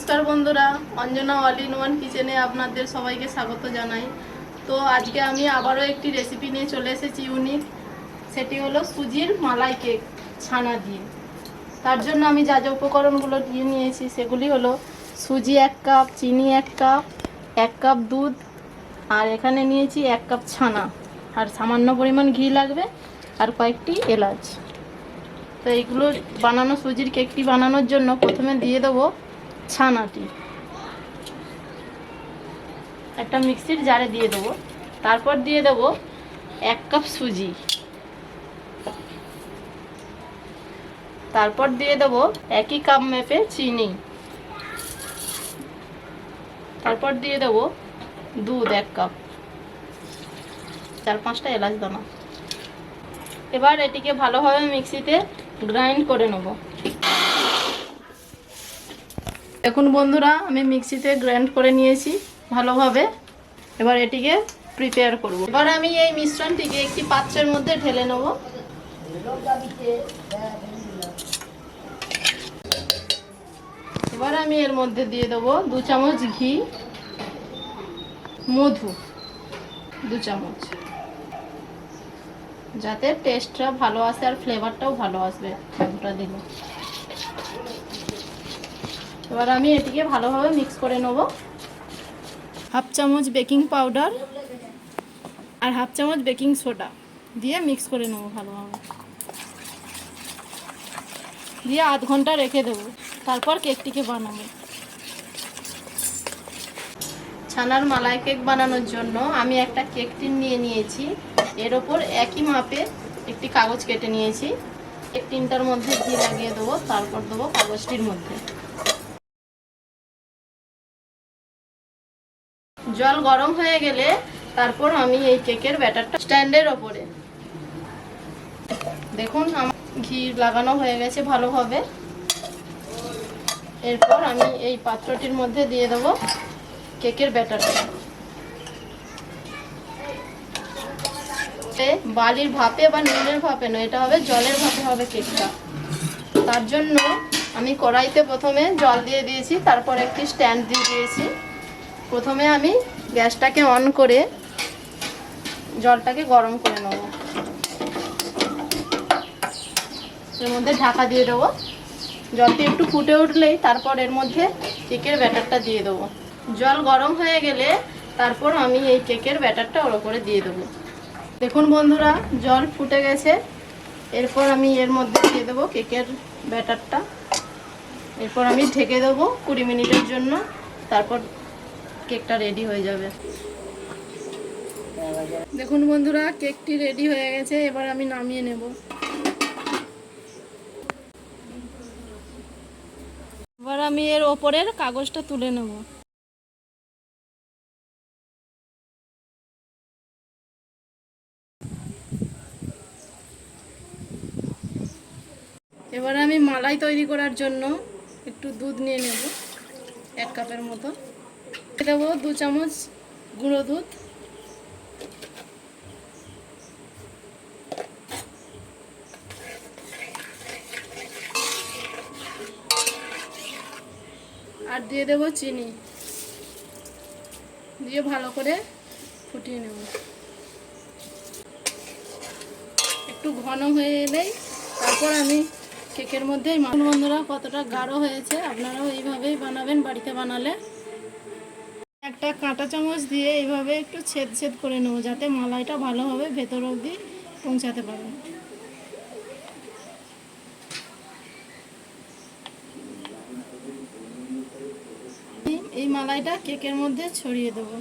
নমস্কার বন্ধুরা, Anjana all in one কিচেনে আপনাদের সবাইকে স্বাগত জানাই। তো আজকে আমি আবারও একটি রেসিপি নিয়ে চলে এসেছি ইউনিক সেটি হলো সুজির মালাই কেক ছানা দিয়ে। তার জন্য আমি যা যা উপকরণগুলো দিয়ে নিয়েছি, সেগুলি হলো সুজি এক কাপ চিনি এক কাপ এক কাপ দুধ, আর এখানে নিয়েছি এক কাপ ছানা। আর সামান্য পরিমাণ ঘি লাগবে, আর কয়েকটি এলাচ। তো এইগুলো বানানো, সুজির কেকটি বানানোর জন্য প্রথমে দিয়ে দেবো ছানাটি। একটা মিক্সির জারে দিয়ে দেবো। তারপর দিয়ে দেবো এক কাপ সুজি। তারপর দিয়ে দেবো একই কাপ মেপে চিনি। তারপর দিয়ে দেবো দুধ এক কাপ। চার পাঁচটা এলাচ দানা। এবার এটিকে ভালোভাবে মিক্সিতে গ্রাইন্ড করে নেব। দেখুন বন্ধুরা, আমি মিক্সিতে গ্রাইন্ড করে নিয়েছি ভালোভাবে। এবার এটিকে প্রিপেয়ার করব। এবার আমি এই মিশ্রণটিকে একটি পাত্রের মধ্যে ঢেলে নেব। এবার আমি এর মধ্যে দিয়ে দেবো দু চামচ ঘি, মধু দু চামচ, যাতে টেস্টটা ভালো আসে আর ফ্লেভারটাও ভালো আসবে। মধুটা দিলে। এবার আমি এটিকে ভালোভাবে মিক্স করে নেব। হাফ চামচ বেকিং পাউডার আর হাফ চামচ বেকিং সোডা দিয়ে মিক্স করে নেব ভালোভাবে। দিয়ে আধ ঘণ্টা রেখে দেবো, তারপর কেকটিকে বানাবো। ছানার মালাই কেক বানানোর জন্য আমি একটা কেক টিন নিয়ে নিয়েছি। এর ওপর একই মাপে একটি কাগজ কেটে নিয়েছি। কেক টিনটার মধ্যে ঘি লাগিয়ে দেবো, তারপর দেবো কাগজটির মধ্যে। জল গরম হয়ে গেলে তারপর আমি এই কেকের ব্যাটারটা স্ট্যান্ডের ওপরে। দেখুন, আমার ঘি লাগানো হয়ে গেছে ভালোভাবে। এরপর আমি এই পাত্রটির মধ্যে দিয়ে দেব কেকের ব্যাটারটা। বালির ভাপে বা নুনের ভাপে নয়, এটা হবে জলের ভাপে হবে কেকটা। তার জন্য আমি কড়াইতে প্রথমে জল দিয়ে দিয়েছি, তারপর একটি স্ট্যান্ড দিয়ে দিয়েছি। প্রথমে আমি গ্যাসটাকে অন করে জলটাকে গরম করে নেব। এর মধ্যে ঢাকা দিয়ে দেবো। জলটি একটু ফুটে উঠলেই তারপর এর মধ্যে কেকের ব্যাটারটা দিয়ে দেবো। জল গরম হয়ে গেলে তারপর আমি এই কেকের ব্যাটারটা ওর করে দিয়ে দেবো। দেখুন বন্ধুরা, জল ফুটে গেছে। এরপর আমি এর মধ্যে দিয়ে দেবো কেকের ব্যাটারটা। এরপর আমি ঢেকে দেবো কুড়ি মিনিটের জন্য। তারপর কেকটা রেডি হয়ে যাবে। দেখুন বন্ধুরা, কেকটি রেডি হয়ে গেছে, এবার আমি নামিয়ে নেব। এবার আমি এর ওপরের কাগজটা তুলে নেব। এবার আমি মালাই তৈরি করার জন্য একটু দুধ নিয়ে নেব, এক কাপের মতো। দেবো দু চামচ গুঁড়ো দুধ। আর দিয়ে দেবো চিনি। দিয়ে ভালো করে ফুটিয়ে নেব। একটু ঘন হয়ে এলেই তারপর আমি কেকের মধ্যেই বন্ধুরা কতটা গাঢ় হয়েছে, আপনারাও এইভাবেই বানাবেন, বাড়িতে বানালে। একটা কাঁটা চামচ দিয়ে এইভাবে একটু ছেদ ছেদ করে নেব, যাতে মালাইটা ভালোভাবে ভেতর অবধি পৌঁছাতে পারে এই মালাইটা কেকের মধ্যে ছড়িয়ে দেবো।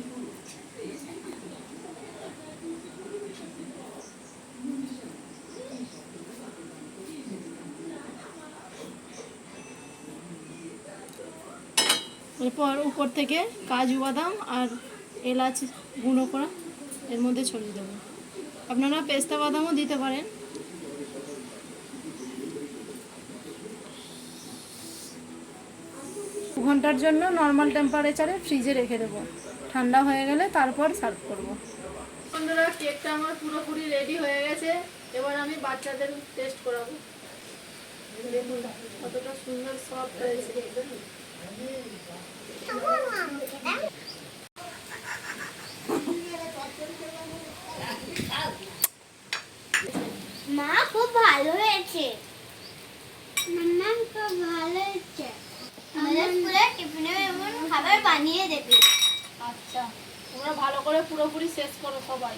এরপর উপর থেকে কাজু বাদাম আর এলাচ গুঁড়ো করা এর মধ্যে ছড়িয়ে দেবো। আপনারা পেস্তা বাদামও দিতে পারেন। দু ঘণ্টার জন্য নর্মাল টেম্পারেচারে ফ্রিজে রেখে দেবো। ঠান্ডা হয়ে গেলে তারপর সার্ভ করব। বন্ধুরা কেকটা আমার পুরোপুরি রেডি হয়ে গেছে। এবার আমি বাচ্চাদের টেস্ট করাবো। দেখুন কতটা সুন্দর সফট হয়েছে। মা, খুব ভালো হয়েছে। ভালো খাবার বানিয়ে দেবে। আচ্ছা তোমরা ভালো করে পুরোপুরি শেষ করো সবাই।